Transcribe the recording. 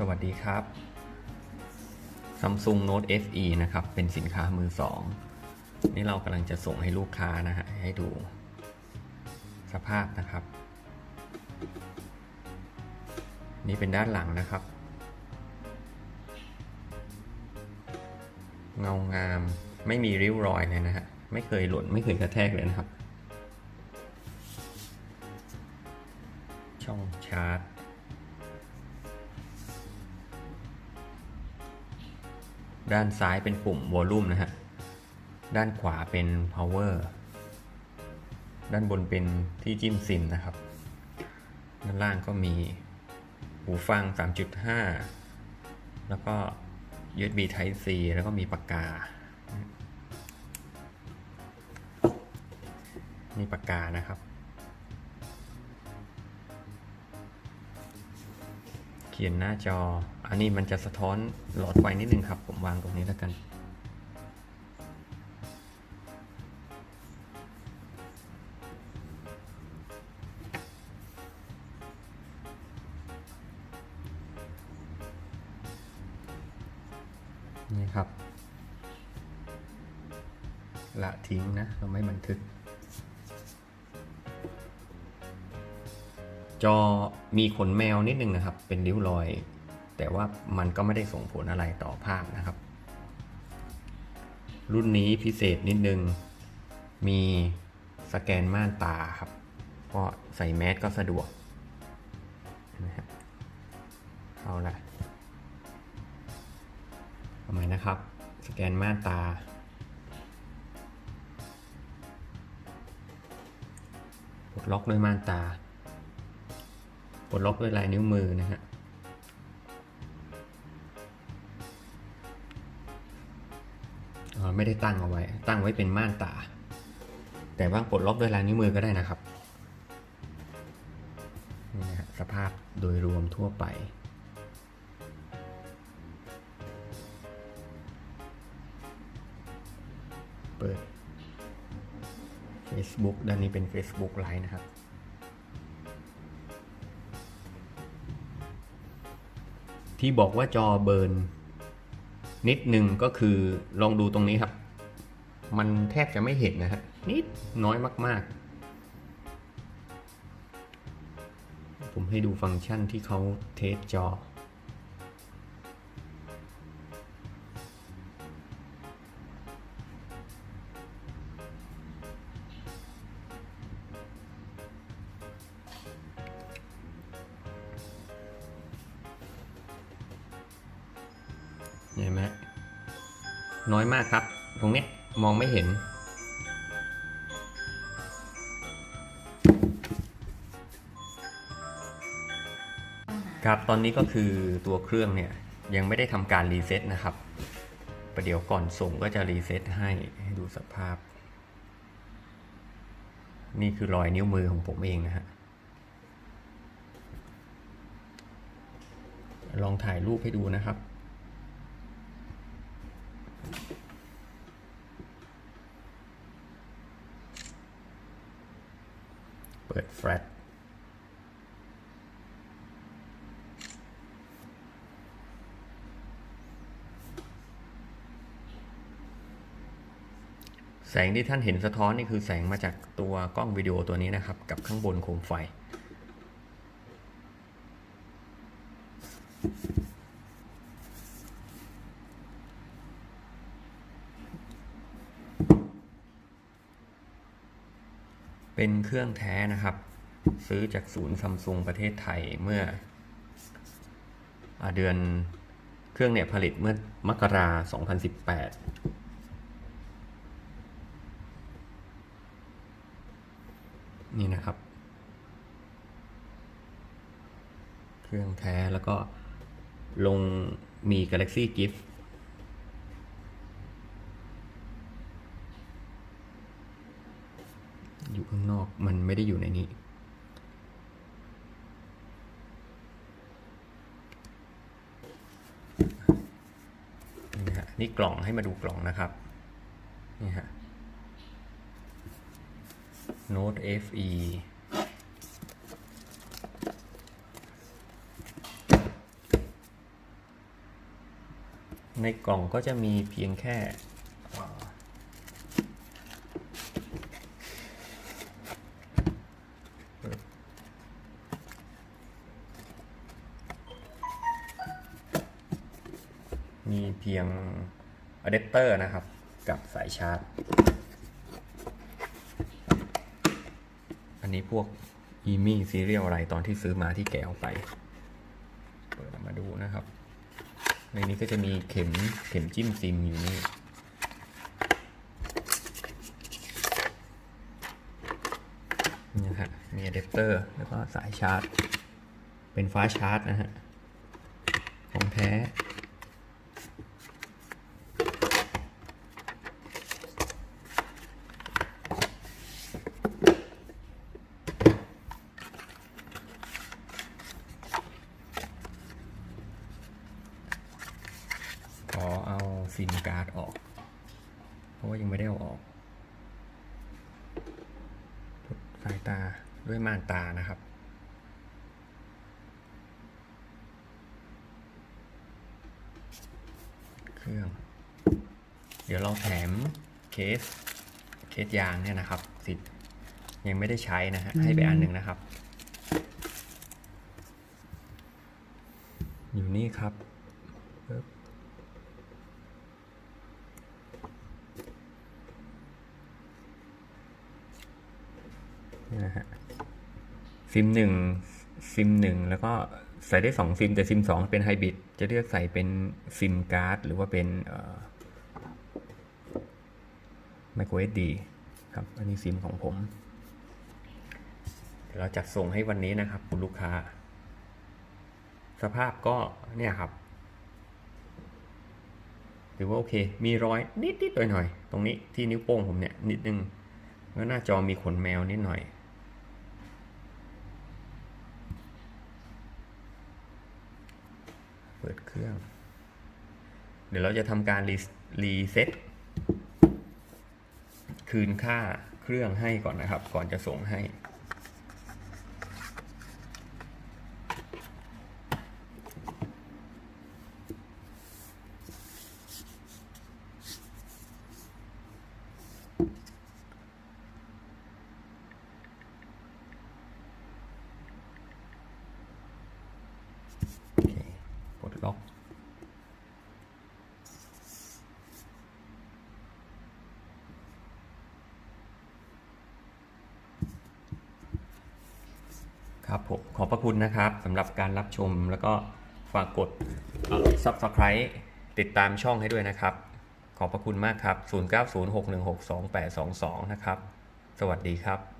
สวัสดีครับ Samsung Note FE นะครับ เป็นสินค้ามือสองนี่เรากำลังจะส่งให้ลูกค้านะฮะ ให้ดูสภาพนะครับ นี่เป็นด้านหลังนะครับ เงางามไม่มีริ้วรอยเลยนะฮะ ไม่เคยหล่น ไม่เคยกระแทกเลยนะครับ ช่องชาร์จ ด้านซ้ายเป็นปุ่มวอลลุ่มนะฮะ ด้านขวาเป็น power ด้านบนเป็นที่จิ้มซิมนะครับ ด้านล่างก็มีหูฟัง 3.5 แล้วก็ USB Type C แล้วก็มีปากกานี่ปากกานะครับ ขียนหน้าจอ อันนี้มันจะสะท้อนหลอดไฟนิดนึงครับ ผมวางตรงนี้แล้วกัน นี่ครับ ละทิ้งนะ เราไม่บันทึก จอมีขนแมวนิดนึงนะครับ เป็นริ้วรอย แต่ว่ามันก็ไม่ได้ส่งผลอะไรต่อภาพนะครับ รุ่นนี้พิเศษนิดนึง มีสแกนม่านตาครับ ก็ใส่แมสก็สะดวกนะครับเอาละทำไมนะครับ สแกนม่านตาปลดล็อกด้วยม่านตา ปลดล็อกด้วยลายนิ้วมือนะฮะไม่ได้ตั้งเอาไว้ ตั้งไว้เป็นม่านตา แต่ว่าปลดล็อกด้วยลายนิ้วมือก็ได้นะครับนี่นะฮะสภาพโดยรวมทั่วไปเปิด Facebook ด้านนี้เป็น Facebook ไลน์นะครับ ที่บอกว่าจอเบิร์นนิดหนึ่งก็คือลองดูตรงนี้ครับ มันแทบจะไม่เห็นนะฮะนิดน้อยมาก ๆ ผมให้ดูฟังก์ชันที่เขาเทสจอ เห็นไหมน้อยมากครับ ตรงเนี้ยมองไม่เห็น ครับตอนนี้ก็คือตัวเครื่องเนี่ยยังไม่ได้ทำการรีเซ็ตนะครับประเดี๋ยวก่อนส่งก็จะรีเซ็ตให้ให้ดูสภาพ นี่คือรอยนิ้วมือของผมเองนะฮะลองถ่ายรูปให้ดูนะครับ ปิดแฟลชแสงที่ท่านเห็นสะท้อนนี่คือแสงมาจากตัวกล้องวิดีโอตัวนี้นะครับ กับข้างบนโคมไฟ เป็นเครื่องแท้นะครับ ซื้อจากศูนย์ซัมซุงประเทศไทยเมื่ออเดือนเครื่องเนี่ยผลิตเมื่อมกรา2018นี่นะครับ เครื่องแท้แล้วก็ลงมี Galaxy Gift อยู่ ข้างนอกมันไม่ได้อยู่ในนี้นี่ฮะนี่กล่องให้มาดูกล่องนะครับ นี่ฮะ Note FE ในกล่องก็จะมีเพียงแค่เอ่อมีเพี ยงอะแดปเตอร์นะครับ กับสายชาร์จ อันนี้พวกอีมี่ซีเรียลอะไรตอนที่ซื้อมาที่แกะออกไปเปิดมาดูนะครับ ในนี้ก็จะมีเข็มเข็มจิ้มซิมอยู่นี่นี่ฮะมีอะแดปเตอร์แล้วก็สายชาร์จ เป็นฟ้าชาร์จนะฮะ ของแท้ ขอเอาซิมการ์ดออก เพราะว่ายังไม่ได้เอาออก ทดสายตาด้วยม่านตานะครับ เครื่อง เดี๋ยวเราแถมเคสเคสยางเนี่ยนะครับ สิทธิ์ยังไม่ได้ใช้นะฮะให้ไปอันหนึ่งนะครับ อยู่นี่ครับ นี่นะฮะซิมหนึ่งซิมหนึ่งแล้วก็ใส่ได้สองซิม แต่ซิมสองเป็นไฮบริดจะเลือกใส่เป็นซิมการ์ดหรือว่าเป็นไมโครเอสดีครับ อันนี้ซิมของผมเดี๋ยวเราจัดส่งให้วันนี้นะครับคุณลูกค้า สภาพก็เนี่ยครับถือว่าโอเค มีรอยนิดนิดหน่อยหน่อยๆตรงนี้ที่นิ้วโป้งผมเนี่ยนิดนึงแล้วหน้าจอมีขนแมวนิดหน่อย ปิดเครื่อง เดี๋ยวเราจะทำการรีรีเซ็ตคืนค่าเครื่องให้ก่อนนะครับ ก่อนจะส่งให้ โอเคปลดล็อก ครับผมขอบพระคุณนะครับสำหรับการรับชมแล้วก็ฝากกด subscribe ติดตามช่องให้ด้วยนะครับ ขอบพระคุณมากครับ 0906162822 นะครับ สวัสดีครับ